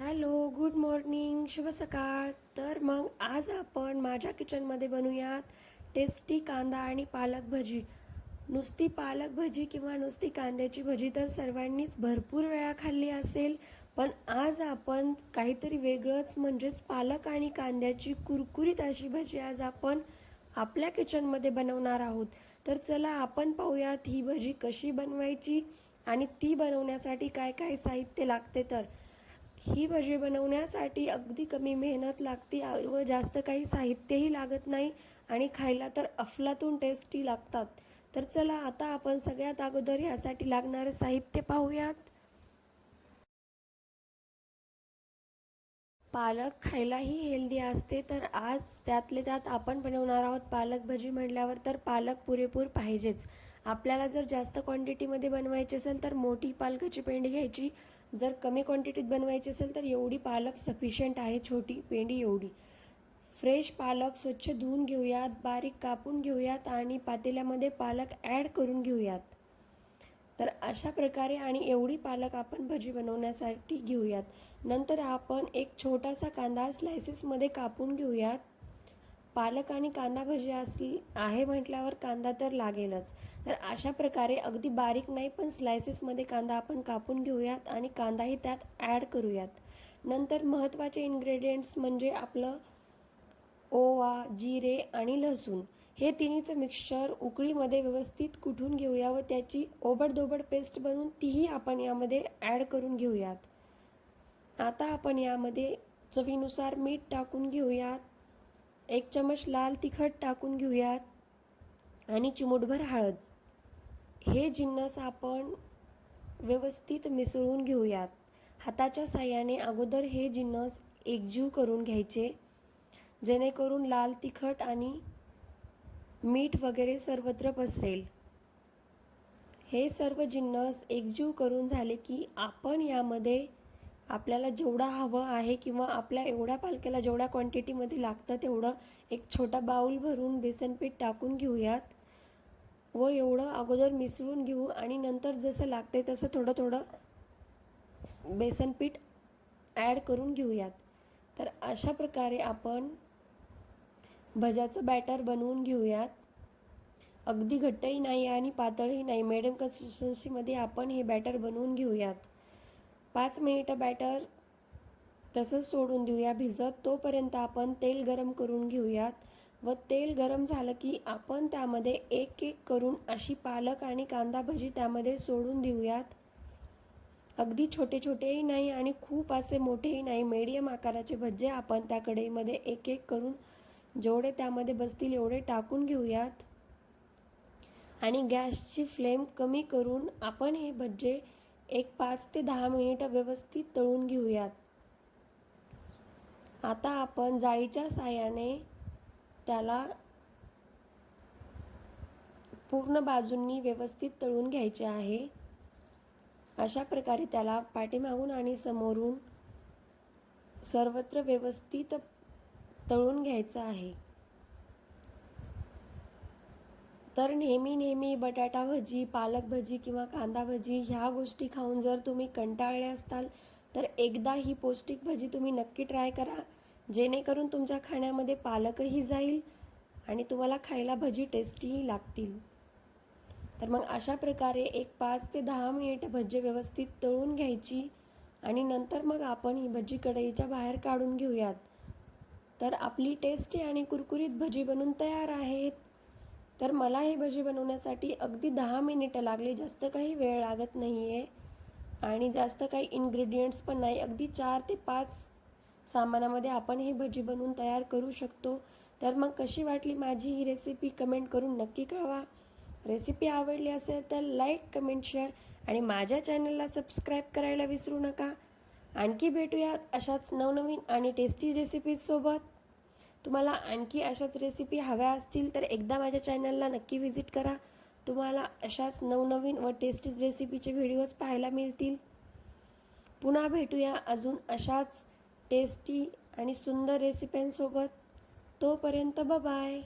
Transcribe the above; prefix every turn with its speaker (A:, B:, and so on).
A: Hello good morning शुभ सकाळ. तर मग आज आपण माझ्या किचनमध्ये बनवूयात टेस्टी कांदा आणि पालक भजी. नुसती पालक भजी किंवा नुसती कांद्याची भजी तर सर्वांनीच भरपूर वेळा खाल्ली असेल पण आज आपण काहीतरी वेगळंच म्हणजेच पालक आणि कांद्याची कुरकुरीत अशी भजी आज आपण आपल्या किचनमध्ये बनवणार आहोत. तर चला आपण पाहूयात ही भजी कशी बनवायची आणि ती बनवण्यासाठी काय काय साहित्य लागते तर. ही भजी बनवण्यासाठी अगदी कमी मेहनत लागते व जास्त काही साहित्यही लागत नाही आणि खायला तर अफलातून टेस्टी लागतात. तर चला आता आपण सगळ्यात अगोदर ह्यासाठी लागणारं साहित्य पाहूयात. पालक खायलाही हेल्दी असते तर आज त्यातले त्यात आपण बनवणार आहोत पालक भजी म्हटल्यावर तर पालक पुरेपूर पाहिजेच. आपल्याला जर जास्त क्वांटिटीमध्ये बनवायची असेल तर मोठी पालकाची पेंडी घ्यायची. जर कमी क्वांटिटीत बनवायची असेल तर एवढी पालक सफिशियंट आहे छोटी पेंडी एवढी. फ्रेश पालक स्वच्छ धुवून घेऊयात बारीक कापून घेऊयात आणि पातेल्यामध्ये पालक ॲड करून घेऊयात. तर अशा प्रकारे आणि एवढी पालक आपण भजी बनवण्यासाठी घेऊयात. नंतर आपण एक छोटासा कांदा स्लायसेसमध्ये कापून घेऊयात. पालक आणि कांदा भजी असली आहे म्हटल्यावर कांदा तर लागेलच. तर अशा प्रकारे अगदी बारीक नाही पण स्लायसेसमध्ये कांदा आपण कापून घेऊयात आणि कांदाही त्यात ॲड करूयात. नंतर महत्त्वाचे इन्ग्रेडियंट्स म्हणजे आपलं ओवा जिरे आणि लसूण. हे तिन्हीचं मिक्सचर उकळीमध्ये व्यवस्थित कुठून घेऊया व त्याची ओबडधोबड पेस्ट बनवून तीही आपण यामध्ये ॲड करून घेऊयात. आता आपण यामध्ये चवीनुसार मीठ टाकून घेऊयात. एक चमच लाल तिखट टाकून घेऊयात. आणि चिमूटभर हळद. हे जिन्नस आपण व्यवस्थित मिसळून घेऊयात. हाताच्या साह्याने अगोदर हे जिन्नस एकजीव करून घ्यायचे. जेणेकरून लाल तिखट आणि मीठ वगैरे सर्वत्र पसरेल. हे सर्व जिन्नस एकजीव करून झाले की आपण यामध्ये आपल्याला जेवढा हवं आहे किंवा आपल्या एवढ्या पालख्याला जेवढ्या क्वांटिटीमध्ये लागतं तेवढं एक छोटा बाऊल भरून बेसनपीठ टाकून घेऊयात. व एवढं अगोदर मिसळून घेऊ आणि नंतर जसं लागते तसं थोडं थोडं बेसनपीठ ॲड करून घेऊयात. तर अशा प्रकारे आपण भजाचं बॅटर बनवून घेऊयात. अगदी घट्टही नाही आणि पातळही नाही. मिडियम कन्सिस्टन्सीमध्ये आपण हे बॅटर बनवून घेऊयात. पाच मिनिटं बॅटर तसंच सोडून देऊया. भिजत तोपर्यंत आपण तेल गरम करून घेऊयात. व तेल गरम झालं की आपण त्यामध्ये एक एक करून अशी पालक आणि कांदा भजी त्यामध्ये सोडून देऊयात. अगदी छोटे छोटेही नाही आणि खूप असे मोठेही नाही. मीडियम आकाराचे भज्जे आपण त्या कढईमध्ये एक एक करून जेवढे त्यामध्ये बसतील एवढे टाकून घेऊयात. आणि गॅसची फ्लेम कमी करून आपण हे भज्जे एक पाच ते दहा मिनिटं व्यवस्थित तळून घेऊयात. आता आपण जाळीच्या साह्याने त्याला पूर्ण बाजूंनी व्यवस्थित तळून घ्यायचे आहे. अशा प्रकारे त्याला पाठीमागून आणि समोरून सर्वत्र व्यवस्थित तळून घ्यायचं आहे. तर नेहमी नेहमी बटाटा भजी पालक भजी किंवा कांदा भजी ह्या गोष्टी खाऊन जर तुम्ही कंटाळले असताल तर एकदा ही पौष्टिक भजी तुम्ही नक्की ट्राय करा. जेणेकरून तुमच्या खाण्यामध्ये पालकही जाईल आणि तुम्हाला खायला भजी टेस्टीही लागतील. तर मग अशा प्रकारे एक पाच ते दहा मिनिट भजी व्यवस्थित तळून घ्यायची आणि नंतर मग आपण ही भजी कढईच्या बाहेर काढून घेऊयात. तर आपली टेस्टी आणि कुरकुरीत भजी बनून तयार आहेत. तर मला हे भजी बनवण्यासाठी अगदी दहा मिनिटं लागली. जास्त काही वेळ लागत नाही आहे आणि जास्त काही इन्ग्रेडियंट्स पण नाही. अगदी चार ते पाच सामानामध्ये आपण ही भजी बनवून तयार करू शकतो. तर मग कशी वाटली माझी ही रेसिपी कमेंट करून नक्की कळवा. रेसिपी आवडली असेल तर लाईक कमेंट शेअर आणि माझ्या चॅनलला सबस्क्राईब करायला विसरू नका. आणखी भेटूया अशाच नवनवीन आणि टेस्टी रेसिपीजसोबत तुम्हाला आणखी अशाच रेसिपी हव्या असतील तर एकदा माझ्या चॅनलला नक्की व्हिजिट करा. तुम्हाला अशाच नवनवीन व टेस्टीज रेसिपीचे व्हिडिओज पाहायला मिळतील. पुन्हा भेटूया अजून अशाच टेस्टी आणि सुंदर रेसिप्यांसोबत तोपर्यंत बाय